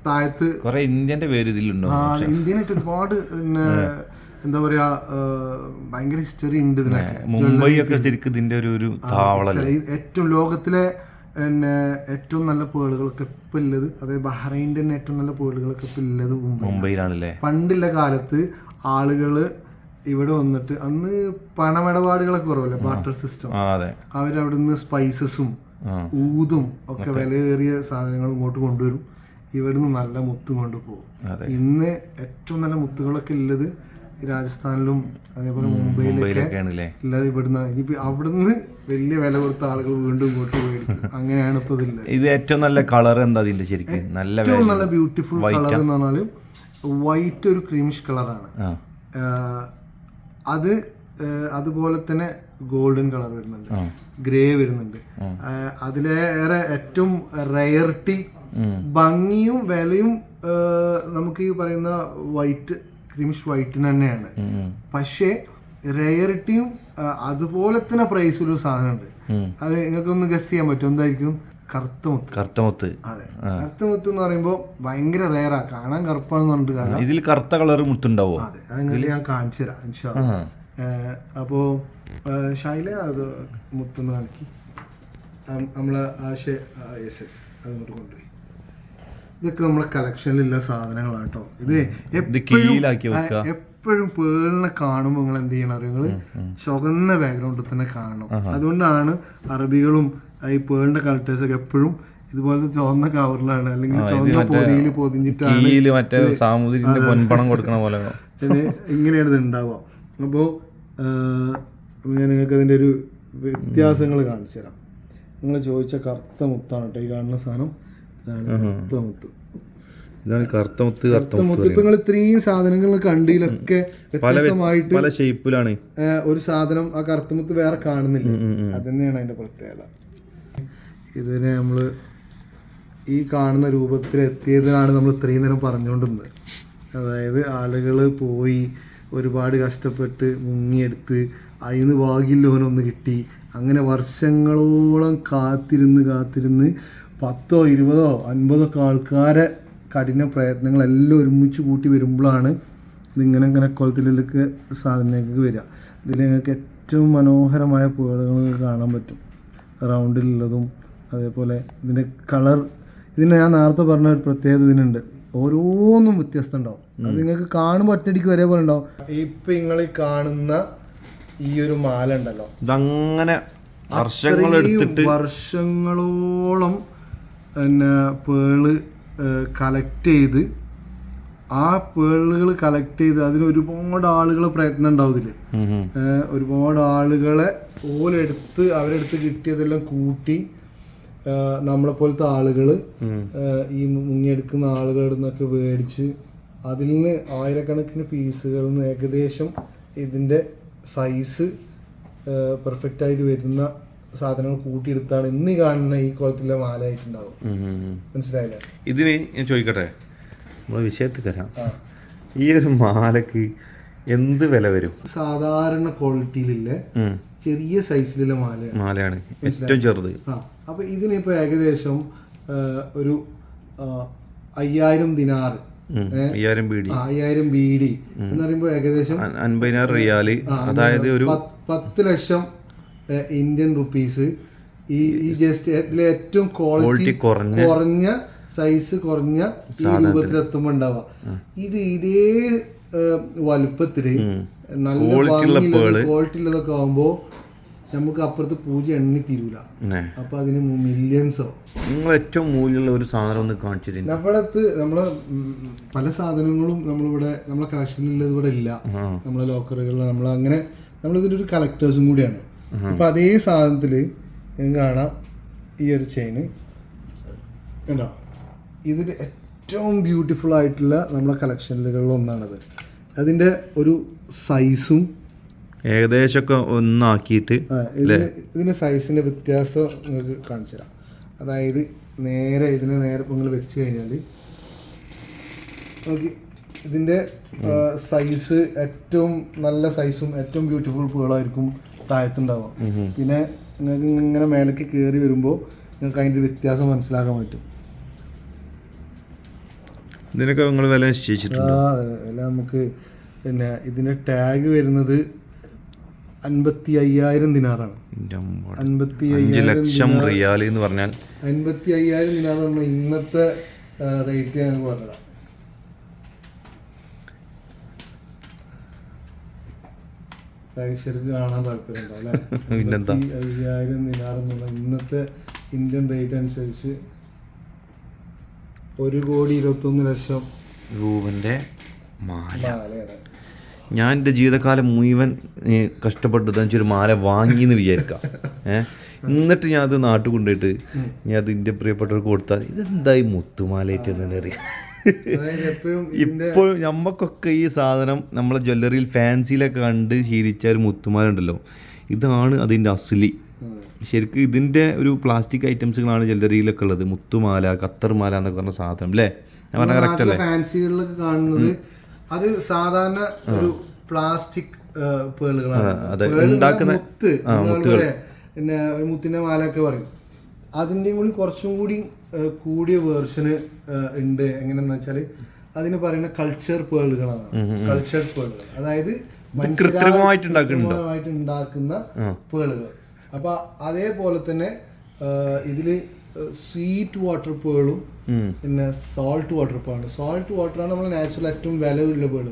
താഴത്ത് ഇന്ത്യന്റെ പേര് ഇതിലുണ്ടോ. ആ ഇന്ത്യനായിട്ട് ഒരുപാട് പിന്നെ എന്താ പറയാ ഭയങ്കര ഹിസ്റ്ററി ഉണ്ട് ഇതിനൊക്കെ. മുംബൈ ഒക്കെ ശരിക്കും ഇതിന്റെ ഒരു ഏറ്റവും ലോകത്തിലെ പിന്നെ ഏറ്റവും നല്ല പേളുകളൊക്കെ ഇപ്പം ഉള്ളത് അതായത് ബഹ്റൈന്റെ തന്നെ ഏറ്റവും നല്ല പേളുകളൊക്കെ ഇപ്പം ഉള്ളത് മുംബൈ മുംബൈയിലാണല്ലേ? പണ്ടുള്ള കാലത്ത് ആളുകൾ ഇവിടെ വന്നിട്ട് അന്ന് പണമിടപാടുകളൊക്കെ കുറവല്ലേ ബാർട്ടർ സിസ്റ്റം? അവരവിടുന്ന് സ്പൈസസും. ഊതും ഒക്കെ വിലയേറിയ സാധനങ്ങൾ ഇങ്ങോട്ട് കൊണ്ടുവരും. ഇവിടുന്ന് നല്ല മുത്ത് കൊണ്ടുപോകും. ഇന്ന് ഏറ്റവും നല്ല മുത്തുകളൊക്കെ ഉള്ളത് രാജസ്ഥാനിലും അതേപോലെ മുംബൈയിലൊക്കെ ഇല്ലാതെ ഇവിടുന്ന് ഇനിയിപ്പോ അവിടുന്ന് വലിയ വില കൊടുത്ത ആളുകൾ വീണ്ടും ഇങ്ങോട്ട് ചോദിക്കും അങ്ങനെയാണ് ഇപ്പൊ ഇതില്ല ഇത് ഏറ്റവും നല്ല കളർ എന്താ അതിന്റെ ശരിക്കും? നല്ല ഏറ്റവും നല്ല ബ്യൂട്ടിഫുൾ കളർ എന്ന് പറഞ്ഞാൽ വൈറ്റ് ഒരു ക്രീമിഷ് കളറാണ് അത് അതുപോലെ തന്നെ ഗോൾഡൻ കളർ വരുന്നുണ്ട്. ഗ്രേ വരുന്നുണ്ട്. അതിലേറെ ഏറ്റവും റയറിറ്റി ഭംഗിയും വിലയും നമുക്ക് ഈ പറയുന്ന വൈറ്റ് ക്രീമിഷ് വൈറ്റിന് തന്നെയാണ്. പക്ഷേ റയറിറ്റിയും അതുപോലെ തന്നെ പ്രൈസിലൊരു സാധനമുണ്ട്. അത് നിങ്ങൾക്കൊന്ന് ഗസ് ചെയ്യാൻ പറ്റും എന്തായിരിക്കും? കറുത്തമുത്ത്. കറുത്തമുത്ത്. അതെ. കറുത്തമുത്ത് എന്ന് പറയുമ്പോൾ ഭയങ്കര റേറാ കാണാൻ കറുപ്പാണെന്ന് പറഞ്ഞിട്ട് കാരണം ഇതിൽ കറുത്ത കളർ മുത്തുണ്ടാവോ? അതെ. അങ്ങനെ ഞാൻ കാണിച്ചു തരാം അപ്പോ ഷൈല അത് മുത്തൊന്ന് കാണിക്കി. നമ്മളെ ആശ എസ് എസ് അതങ്ങോട്ട് കൊണ്ടുപോയി. ഇതൊക്കെ നമ്മളെ കളക്ഷനിലുള്ള സാധനങ്ങളാട്ടോ. ഇത് എപ്പോഴും എപ്പോഴും പേളിനെ കാണുമ്പോൾ നിങ്ങൾ എന്ത് ചെയ്യണം അറിയോ നിങ്ങൾ ചുവന്ന ബാക്ക്ഗ്രൗണ്ടിൽ തന്നെ കാണണം. അതുകൊണ്ടാണ് അറബികളും ഈ പേളിന്റെ കളക്ടേഴ്സ് ഒക്കെ എപ്പോഴും ഇതുപോലത്തെ ചുവന്ന കവറിലാണ് അല്ലെങ്കിൽ ചുവന്ന പൊതിയിൽ പൊതിഞ്ഞിട്ടാണ് കീഴിൽ മറ്റേ സാമൂതിരിന്റെ പൊൻപണം കൊടുക്കണ പോലെ <laughs> ഇങ്ങനെയാണ് ഇത് ഉണ്ടാവുക അപ്പോൾ ഞാൻ നിങ്ങൾക്ക് അതിന്റെ ഒരു വ്യത്യാസങ്ങൾ കാണിച്ചു തരാം. നിങ്ങൾ ചോദിച്ച കറുത്ത മുത്താണ് കേട്ടോ ഈ കാണുന്ന സാധനം. ഇതാണ് കറുത്ത മുത്ത്. ഇതാണ് കറുത്ത മുത്ത് കറുത്ത മുത്ത് ഇപ്പൊ നിങ്ങൾ ഇത്രയും സാധനങ്ങൾ കണ്ടിയിലൊക്കെ വ്യത്യസ്തമായിട്ട് പല ഷേപ്പിലാണ് ഒരു സാധനം ആ കറുത്ത മുത്ത് വേറെ കാണുന്നില്ല. അത് തന്നെയാണ് അതിന്റെ പ്രത്യേകത. ഇതിനെ നമ്മൾ ഈ കാണുന്ന രൂപത്തിൽ എത്തിയതിനാണ് നമ്മൾ ഇത്രയും നേരം പറഞ്ഞുകൊണ്ടിരുന്നത്. അതായത് ആളുകൾ പോയി ഒരുപാട് കഷ്ടപ്പെട്ട് മുങ്ങിയെടുത്ത് അതിന് ഭാഗ്യല്ലോനൊന്ന് കിട്ടി. അങ്ങനെ വർഷങ്ങളോളം കാത്തിരുന്ന് കാത്തിരുന്ന് പത്തോ ഇരുപതോ അൻപതോ ഒക്കെ ആൾക്കാരെ കഠിന പ്രയത്നങ്ങളെല്ലാം ഒരുമിച്ച് കൂട്ടി വരുമ്പോഴാണ് ഇതിങ്ങനെ ഇങ്ങനെ കുളത്തിലേക്ക് സാധനങ്ങൾക്ക് വരിക. ഇതിൽ നിങ്ങൾക്ക് ഏറ്റവും മനോഹരമായ പുഴകൾ കാണാൻ പറ്റും. റൗണ്ടിലുള്ളതും അതേപോലെ ഇതിന്റെ കളർ ഇതിന് ഞാൻ നേരത്തെ പറഞ്ഞ ഒരു പ്രത്യേകത ഇതിനുണ്ട്. ഓരോന്നും വ്യത്യസ്തം ഉണ്ടാവും അത് നിങ്ങൾക്ക് കാണുമ്പോൾ ഒറ്റയടിക്ക് ഒരേപോലെ ഉണ്ടാവും. ഇപ്പം നിങ്ങൾ കാണുന്ന ഈ ഒരു മാല ഉണ്ടല്ലോ. ഇതങ്ങനെ വർഷങ്ങളോളം പിന്നെ പേൾ കളക്ട് ചെയ്ത് ആ പേളുകൾ കളക്ട് ചെയ്ത് അതിന് ഒരുപാട് ആളുകൾ പ്രയത്നം ഉണ്ടാവും ഇതിൽ ഉം ഉം. ഏഹ് ഒരുപാട് ആളുകളെ ഓലെടുത്ത് അവരെടുത്ത് കിട്ടിയതെല്ലാം കൂട്ടി നമ്മളെ പോലത്തെ ആളുകൾ ഈ മുങ്ങിയെടുക്കുന്ന ആളുകളിൽ നിന്നൊക്കെ മേടിച്ച് അതിൽ നിന്ന് ആയിരക്കണക്കിന് പീസുകളിൽ നിന്ന് ഏകദേശം ഇതിന്റെ സൈസ് പെർഫെക്റ്റ് ആയിട്ട് വരുന്ന സാധനങ്ങൾ കൂട്ടിയെടുത്താണ് ഇന്ന് കാണുന്ന ഈ കുളത്തിലെ മാലയായിട്ടുണ്ടാവും മനസ്സിലായില്ല? ഇതിന് ഞാൻ ചോദിക്കട്ടെ? നമ്മൾ വിഷയത്തിൽ തരാം ഈ ഒരു മാലക്ക് എന്ത് വില വരും? സാധാരണ ക്വാളിറ്റിയിലുള്ള ചെറിയ സൈസിലുള്ള മാലയാണ്. മാലയാണ്. ഏറ്റവും ചെറുത്. ആ. അപ്പൊ ഇതിനിപ്പോ ഏകദേശം ഒരു അയ്യായിരം ദിനാറ്. അയ്യായിരം ബീഡി അയ്യായിരം ബി ഡി എന്ന് പറയുമ്പോൾ ഏകദേശം അൻപതിനായിരം റിയാൽ. അതായത് ഒരു പത്ത് ലക്ഷം ഇന്ത്യൻ റുപ്പീസ് ഈ ഈ ജസ്റ്റ് ഇതിലെ ഏറ്റവും ക്വാളിറ്റി കുറഞ്ഞ കുറഞ്ഞ സൈസ് കുറഞ്ഞ ഈ രൂപത്തിലെത്തുമ്പോൾ ഉണ്ടാവുക. ഇത് ഇതേ വലുപ്പത്തിൽ നല്ല ക്വാളിറ്റി ഉള്ളതൊക്കെ ആവുമ്പോ നമുക്ക് അപ്പുറത്ത് പൂജ എണ്ണി തീരൂല. അപ്പൊ അതിന് മില്യൺസോ നിങ്ങൾ ഏറ്റവും മൂല്യമുള്ള ഒരു സാധനം ഒന്ന് കാണിച്ചിട്ടുണ്ട് നമ്മളടുത്ത് നമ്മൾ പല സാധനങ്ങളും നമ്മളിവിടെ നമ്മളെ കളക്ഷനിലുള്ളത് ഇവിടെ ഇല്ല. നമ്മളെ ലോക്കറുകളിൽ നമ്മൾ അങ്ങനെ നമ്മളിതിന്റെ ഒരു കളക്ടേഴ്സും കൂടിയാണ്. അപ്പൊ അതേ സാധനത്തിൽ കാണാം ഈ ഒരു ചെയിന് ഉണ്ടോ ഇതിൽ ഏറ്റവും ബ്യൂട്ടിഫുൾ ആയിട്ടുള്ള നമ്മുടെ കളക്ഷനുകളിൽ ഒന്നാണത്. അതിന്റെ ഒരു സൈസും ഏകദേശമൊക്കെ ഒന്നാക്കിയിട്ട് ഇതിന്റെ ഇതിന് ഇതിന് സൈസിന്റെ വ്യത്യാസം നിങ്ങൾക്ക് കാണിച്ചു തരാം. അതായത് നേരെ ഇതിനെ നേരെ നിങ്ങൾ വെച്ച് കഴിഞ്ഞാൽ നോക്കി ഇതിന്റെ സൈസ് ഏറ്റവും നല്ല സൈസും ഏറ്റവും ബ്യൂട്ടിഫുൾ പൂളായിരിക്കും താഴത്തുണ്ടാവുക പിന്നെ നിങ്ങൾക്ക് ഇങ്ങനെ മേലേക്ക് കയറി വരുമ്പോൾ നിങ്ങൾക്ക് അതിന്റെ വ്യത്യാസം മനസ്സിലാക്കാൻ പറ്റും. ഇതിനൊക്കെ നിങ്ങൾ വില നിശ്ചയിച്ചിട്ടുണ്ട്? എല്ലാം നമുക്ക് പിന്നെ ഇതിന്റെ ടാഗ് വരുന്നത് അൻപത്തി അയ്യായിരം ദിനാറാണ് അൻപത്തി അയ്യായിരം ലക്ഷം റിയാൽ എന്ന് പറഞ്ഞാൽ അൻപത്തി അയ്യായിരം ദിനാർ ഇന്നത്തെ റേറ്റ് ഞങ്ങൾക്ക് പറഞ്ഞതാണ്. പ്രേക്ഷകർക്ക് കാണാൻ താല്പര്യം <laughs> പിന്നെന്താ? അയ്യായിരം ദിനാറ് എന്നുള്ള ഇന്നത്തെ ഇന്ത്യൻ റേറ്റ് അനുസരിച്ച് ഒരു കോടി ഇരുപത്തൊന്ന് ലക്ഷം രൂപന്റെ മാല. ഞാൻ എന്റെ ജീവിതകാലം മുഴുവൻ ഏ, കഷ്ടപ്പെട്ട് ഇതാ ഒരു മാല വാങ്ങി എന്ന് വിചാരിക്കാം. <laughs> ഏഹ് എന്നിട്ട് ഞാൻ അത് നാട്ടിൽ കൊണ്ടുപോയിട്ട് ഞാൻ അത് എന്റെ പ്രിയപ്പെട്ടവർക്ക് കൊടുത്താൽ ഇതെന്തായി മുത്തുമാലയിട്ട് തന്നെ അറിയാം? <laughs> ഇപ്പോൾ നമ്മക്കൊക്കെ ഈ സാധനം നമ്മളെ ജ്വല്ലറിയിൽ ഫാൻസിയിലൊക്കെ കണ്ട് ശീലിച്ച ഒരു മുത്തുമാരുണ്ടല്ലോ. ഇതാണ് അതിന്റെ അസ്ലി. ശരിക്കും ഇതിന്റെ ഒരു പ്ലാസ്റ്റിക് ഐറ്റംസുകളാണ് ജ്വല്ലറിയിലൊക്കെ ഉള്ളത്. മുത്തുമാല കത്തർമാല എന്നൊക്കെ പറഞ്ഞ സാധനം അല്ലേ? ഞാൻ പറഞ്ഞ കറക്റ്റ് അല്ലേ? ഫാൻസികളിലൊക്കെ കാണുന്നത് അത് സാധാരണ ഒരു പ്ലാസ്റ്റിക് പേളുകളാണ്. ഉണ്ടാക്കുന്ന- മുത്ത്. പിന്നെ മുത്തിന്റെ മാലൊക്കെ പറയും. അതിന്റെയും കൂടി കുറച്ചും കൂടി കൂടിയ വേർഷന് ഉണ്ട്. എങ്ങനെയെന്ന് വെച്ചാൽ അതിന് പറയുന്ന കൾച്ചർ പേളുകളാണ്. കൾച്ചർ പേളുകൾ. അതായത് കൃത്രിമമായിട്ട് ഉണ്ടാക്കുന്ന പേളുകൾ. അപ്പൊ അതേപോലെ തന്നെ ഇതിൽ സ്വീറ്റ് വാട്ടർ പേളും പിന്നെ സോൾട്ട് വാട്ടർ പേൾ. സോൾട്ട് വാട്ടറാണ് നമ്മൾ നാച്ചുറൽ ഏറ്റവും വിലയുള്ള പേൾ.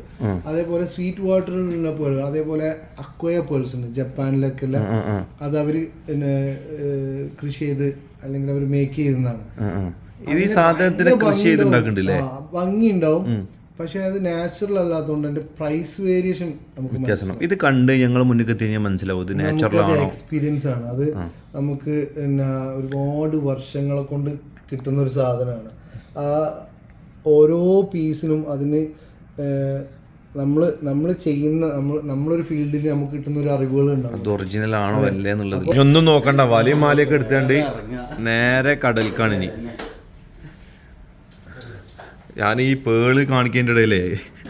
അതേപോലെ സ്വീറ്റ് വാട്ടറിലുള്ള പേൾ അതേപോലെ അക്വയ പേൾസ് ഉണ്ട്. ജപ്പാനിലൊക്കെ അത് അവർ പിന്നെ കൃഷി ചെയ്ത് അല്ലെങ്കിൽ അവർ മേക്ക് ചെയ്യുന്നതാണ് ഇത് ഈ സാധനത്തിന് കൃഷി ചെയ്തുണ്ടാക്കുന്നുണ്ടല്ലേ ആ, ഭംഗി ഉണ്ടാവും പക്ഷെ അത് നാച്ചുറൽ അല്ലാത്തതുകൊണ്ട് അതിന്റെ പ്രൈസ് വേരിയേഷൻ നമുക്ക് വ്യത്യാസം. ഇത് കണ്ട് ഞങ്ങൾ മുന്നിൽ കഴിഞ്ഞാൽ മനസ്സിലാവും ഇത് നാച്ചുറൽ ആണോ? എക്സ്പീരിയൻസ് ആണ്. അത് നമുക്ക് പിന്നെ ഒരുപാട് വർഷങ്ങളെ കൊണ്ട് കിട്ടുന്ന ഒരു സാധനമാണ്. ആ ഓരോ പീസിനും അതിന് നമ്മൾ നമ്മൾ ചെയ്യുന്ന നമ്മൾ നമ്മളൊരു ഫീൽഡിൽ നമുക്ക് കിട്ടുന്ന ഒരു അറിവുകൾ ഉണ്ടാവും. ഇത് ഒറിജിനൽ ആണോ അല്ലേ എന്നുള്ളത്. ഇനി ഒന്നും നോക്കണ്ട. വലിയ മാലയൊക്കെ എടുത്തുകൊണ്ട് നേരെ കടൽക്കാണ് ഇനി. ഞാൻ ഈ പേൾ കാണിക്കേണ്ട ഇടയിലേ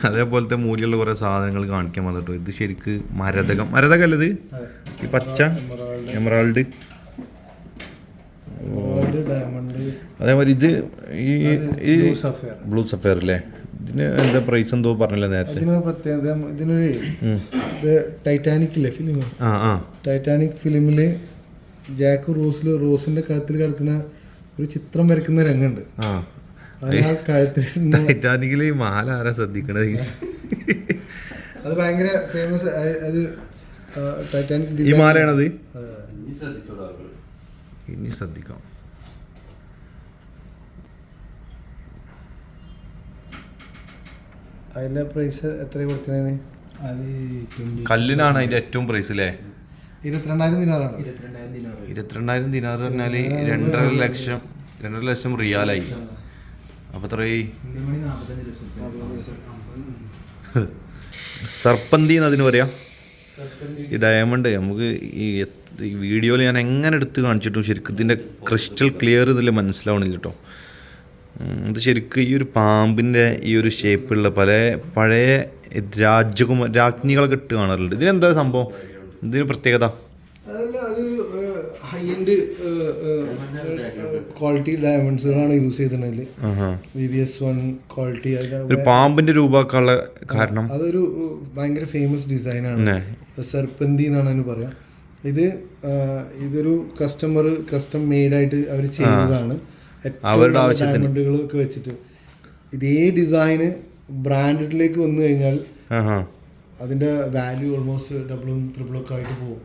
അതേപോലത്തെ മൂല്യമുള്ള കുറേ സാധനങ്ങൾ കാണിക്കാൻ വന്നിട്ടു ഇത് ശരിക്ക് മരതകം. മരതകം അല്ലത് ഇത് ഈ പച്ച? എമറാൾഡ്. ഡയമണ്ട്. അതേമാതിരി ഇത് ഈ ബ്ലൂ സഫയർ അല്ലേ? ഇതിന് എന്താ പ്രൈസ് എന്തോ പറഞ്ഞില്ല നേരത്തെ? ഇതിന് പ്രത്യേകത ഇതിനൊരു ഇത് ടൈറ്റാനിക് ഇല്ലേ ഫിലിം ആ ആ. ടൈറ്റാനിക് ഫിലിമിൽ ജാക്ക് റോസിൽ റോസിന്റെ കഴുത്തിൽ കിടക്കുന്ന ഒരു ചിത്രം വരയ്ക്കുന്ന രംഗമുണ്ട് ആ. <laughs> ഈ മാല ആരാ ശ്രദ്ധിക്കണത്? <laughs> അത് ഭയങ്കര ഫേമസ് അത് ടൈറ്റാനിക് ഈ മാലയാണത്? ഇനി ശ്രദ്ധിക്കാം അതിന്റെ പ്രൈസ് എത്ര കൊടുത്തതിന് കല്ലിനാണ് അതിന്റെ ഏറ്റവും പ്രൈസ് അല്ലേ ഇരുപത്തിരണ്ടായിരം ദിനാറാണ്. ഇരുപത്തിരണ്ടായിരം ദിനാർ പറഞ്ഞാൽ രണ്ടര ലക്ഷം രണ്ടര ലക്ഷം റിയാലായി. അപ്പൊ എത്രയായി? സർപ്പന്തി എന്ന് അതിന് പറയാം? ഈ ഡയമണ്ട് നമുക്ക് ഈ വീഡിയോയിൽ ഞാൻ എങ്ങനെ എടുത്ത് കാണിച്ചിട്ടും ശരിക്കും ഇതിന്റെ ക്രിസ്റ്റൽ ക്ലിയർ ഇതിൽ മനസ്സിലാവണില്ല കേട്ടോ ഇത് ശരിക്കും ഈ ഒരു പാമ്പിന്റെ ഈ ഒരു ഷേപ്പുള്ള പല പഴയ രാജകുമാര രാജ്ഞികളൊക്കെ ഇട്ട് കാണാറുണ്ട്. ഇതിനെന്താ സംഭവം? ഇതിന് പ്രത്യേകത? അതല്ല അത് ഹൈ എൻഡ് ക്വാളിറ്റി ഡയമണ്ട്സുകളാണ് യൂസ് ചെയ്തിട്ടുണ്ടെങ്കിൽ ആഹാ. V V S one quality ഒരു പാമ്പിന്റെ രൂപമാക്കാനുള്ള കാരണം? അതൊരു ഭയങ്കര ഫേമസ് ഡിസൈനാണ് ആണ്. സെർപ്പന്തി എന്നാണ് അതിന് പറയാം. ഇത് ഇതൊരു കസ്റ്റമർ കസ്റ്റം മെയ്ഡായിട്ട് അവർ ചെയ്തതാണ് ഏറ്റവും ഡയമണ്ടുകളൊക്കെ വെച്ചിട്ട്. ഇതേ ഡിസൈന് ബ്രാൻഡഡിലേക്ക് വന്നു കഴിഞ്ഞാൽ ആഹാ. അതിന്റെ വാല്യൂ ഓൾമോസ്റ്റ് ഡബിളും ട്രിപ്പിളും ഒക്കെ ആയിട്ട് പോകും.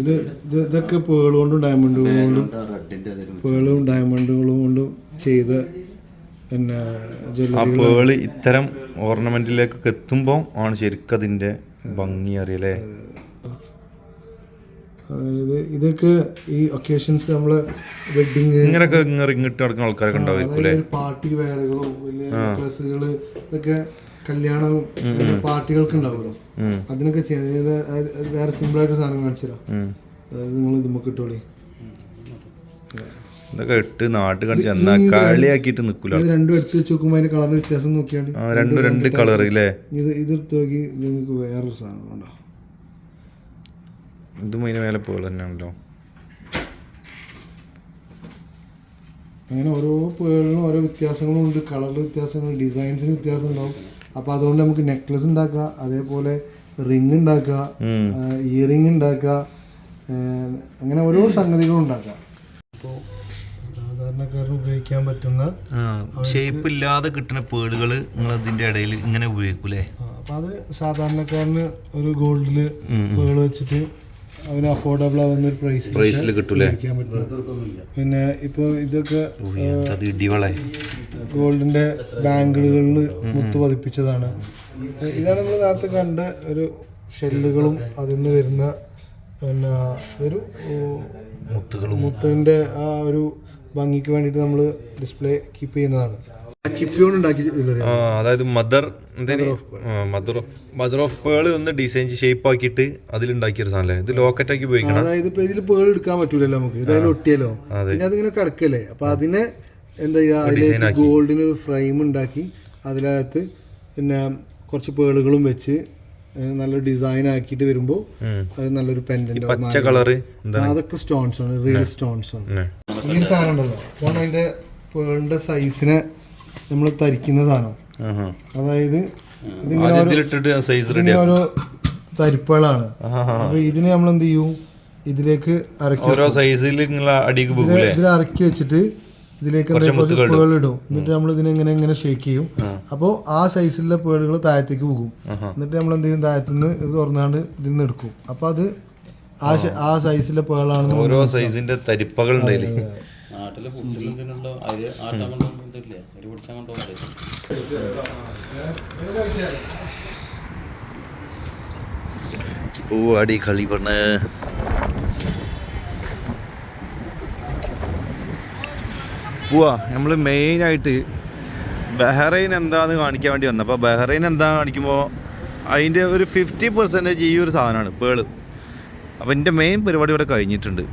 ഇത് ഇത് ഇതൊക്കെ പേൾ കൊണ്ടും ഡയമണ്ടുകൾ കൊണ്ടും പേളും ഡയമണ്ടുകളും കൊണ്ടും ചെയ്ത പിന്നെ ജ്വല്ലറി ഇത്തരം ഓർണമെന്റിലേക്കൊക്കെ എത്തുമ്പോൾ ആണ് ശരിക്കും അതിന്റെ ഭംഗി അറിയല്ലേ? അതായത് ഇതൊക്കെ ഈ ഒക്കേഷൻസ് നമ്മൾ വെഡിങ് ഇങ്ങനൊക്കെ ഇങ്ങനെ ഇങ്ങിട്ട് നടക്കുന്ന ആൾക്കാരൊക്കെ ഉണ്ടാവും പാർട്ടി വെയറുകളും വലിയ ഡ്രസ്സുകൾ ഇതൊക്കെ കല്യാണവും പാർട്ടികൾക്ക് ഉണ്ടാവുമല്ലോ. അതിനൊക്കെ ചെയ്യാൻ ഇത് വേറെ സിമ്പിൾ ആയിട്ട് സാധനം കാണിച്ചുതരാം അതായത് നിങ്ങൾ നമുക്ക് ഇട്ടോളി. ഇതൊക്കെ ഇട്ട് നാട്ട് കണ്ടിച്ച് എന്നാ കളിയാക്കിയിട്ട് നിൽക്കൂല ഇത് രണ്ടും എടുത്ത് വെച്ച് നോക്കുമ്പോൾ അതിന്റെ കളർ വ്യത്യാസം നോക്കിയാണ്ട് രണ്ടും രണ്ട് കളർ ഇല്ലേ? ഇത് ഇതെടുത്ത് നോക്കി ഇത് നിങ്ങൾക്ക് വേറൊരു സാധനം ഉണ്ടോ ഇതും അതിന് മേലെ പേൾ തന്നെയാണല്ലോ അങ്ങനെ ഓരോ പേളിനും ഓരോ വ്യത്യാസങ്ങളും ഉണ്ട്. കളറിൽ വ്യത്യാസങ്ങൾ ഡിസൈൻസിന് വ്യത്യാസം ഉണ്ടാവും. അപ്പൊ അതുകൊണ്ട് നമുക്ക് നെക്ലസ് ഉണ്ടാക്കുക അതേപോലെ റിങ് ഉണ്ടാക്കുക ഇയറിങ് ഉണ്ടാക്കുക അങ്ങനെ ഓരോ സംഗതികളും ഉണ്ടാക്കുക അപ്പോൾ സാധാരണക്കാരന് ഉപയോഗിക്കാൻ പറ്റുന്ന ഷേപ്പ് ഇല്ലാതെ കിട്ടുന്ന പേളുകൾ നിങ്ങൾ അതിന്റെ ഇടയിൽ ഇങ്ങനെ ഉപയോഗിക്കൂലേ അപ്പൊ അത് സാധാരണക്കാരന് ഒരു ഗോൾഡിൽ പേൾ വെച്ചിട്ട് അവന് അഫോർഡബിൾ ആവുന്ന ഒരു പ്രൈസ് പ്രൈസിൽ കിട്ടൂലേ? പിന്നെ ഇപ്പോൾ ഇതൊക്കെ ഗോൾഡിന്റെ ബാങ്കിളുകളിൽ മുത്ത് പതിപ്പിച്ചതാണ്. ഇതാണ് നമ്മൾ നേരത്തെ കണ്ട ഒരു ഷെല്ലുകളും അതിൽ നിന്ന് വരുന്ന പിന്നെ ഒരു മുത്തുകളും. മുത്തതിന്റെ ആ ഒരു ഭംഗിക്ക് വേണ്ടിയിട്ട് നമ്മൾ ഡിസ്പ്ലേ കീപ്പ് ചെയ്യുന്നതാണ്. അതായത് mother mother mother of pearl ഒന്ന് ഡിസൈൻ ഷേപ്പ് ആക്കിയിട്ട് അതിലുണ്ടാക്കിയ ഒരു സാധനം ഇത് ലോക്കറ്റ് ആക്കി ഉപയോഗിക്കണം? അതായത് ഇപ്പൊ ഇതിൽ പേൾ എടുക്കാൻ പറ്റൂലല്ലോ നമുക്ക്. ഇതായാലും ഒട്ടിയല്ലോ പിന്നെ അതിങ്ങനെ കിടക്കല്ലേ? അപ്പൊ അതിനെ എന്താ ചെയ്യാ അതിലേക്ക് ഗോൾഡിന് ഒരു ഫ്രെയിം ഉണ്ടാക്കി അതിനകത്ത് പിന്നെ കുറച്ച് പേളുകളും വെച്ച് നല്ല നല്ലൊരു ഡിസൈൻ ആക്കിയിട്ട് വരുമ്പോ അത് നല്ലൊരു പെൻഡന്റ് അതൊക്കെ സ്റ്റോൺസ് ആണ്. റിയൽ സ്റ്റോൺസ് ആണ്. ഈ സാധനം ഉണ്ടല്ലോ. അതിന്റെ പേളിന്റെ സൈസിനെ നമ്മൾ തരിക്കുന്ന സാധനം. അതായത് ഇതിങ്ങനെ ഓരോ തരിപ്പുകളാണ്. അപ്പൊ ഇതിനെ നമ്മൾ എന്ത് ചെയ്യും? ഇതിലേക്ക് ഇറക്കി ഓരോ സൈസിൽ ഇതിൽ ഇറക്കി വെച്ചിട്ട് ഇതിലേക്ക് കുറച്ച് പേൾ ഇടും. എന്നിട്ട് നമ്മൾ ഇതിനെ ഇങ്ങനെ ഇങ്ങനെ ഷേക്ക് ചെയ്യും. അപ്പോൾ ആ സൈസിലുള്ള പേളുകൾ താഴത്തേക്ക് പോകും. എന്നിട്ട് നമ്മൾ എന്ത് ചെയ്യും? താഴത്തുനിന്ന് ഇത് തുറന്നാണ്ട് ഇതിൽ നിന്ന് എടുക്കും. അപ്പോൾ അത് ആ ആ. സൈസിലെ പേളാണെന്ന് ഓരോ സൈസിന്റെ തരിപ്പകൾ ഉണ്ടായില്ലേ? നാട്ടിൽ ഫുഡിൽ എന്തിനുണ്ടോ? അരി ആട്ടാൻ കൊണ്ടോ ഇതില്ലേ അരി പിടിച്ചാൻ കൊണ്ടോ ഓ അടി കളി പെണ്ണ് പോവാ നമ്മൾ മെയിനായിട്ട് ബഹ്റൈൻ എന്താന്ന് കാണിക്കാൻ വേണ്ടി വന്നു. അപ്പോൾ ബഹ്റൈൻ എന്താ കാണിക്കുമ്പോൾ അതിന്റെ ഒരു ഫിഫ്റ്റി പെർസെന്റേജ് ഈ ഒരു സാധനമാണ് പേൾ. അപ്പോൾ എന്റെ മെയിൻ പരിപാടി ഇവിടെ കഴിഞ്ഞിട്ടുണ്ട്.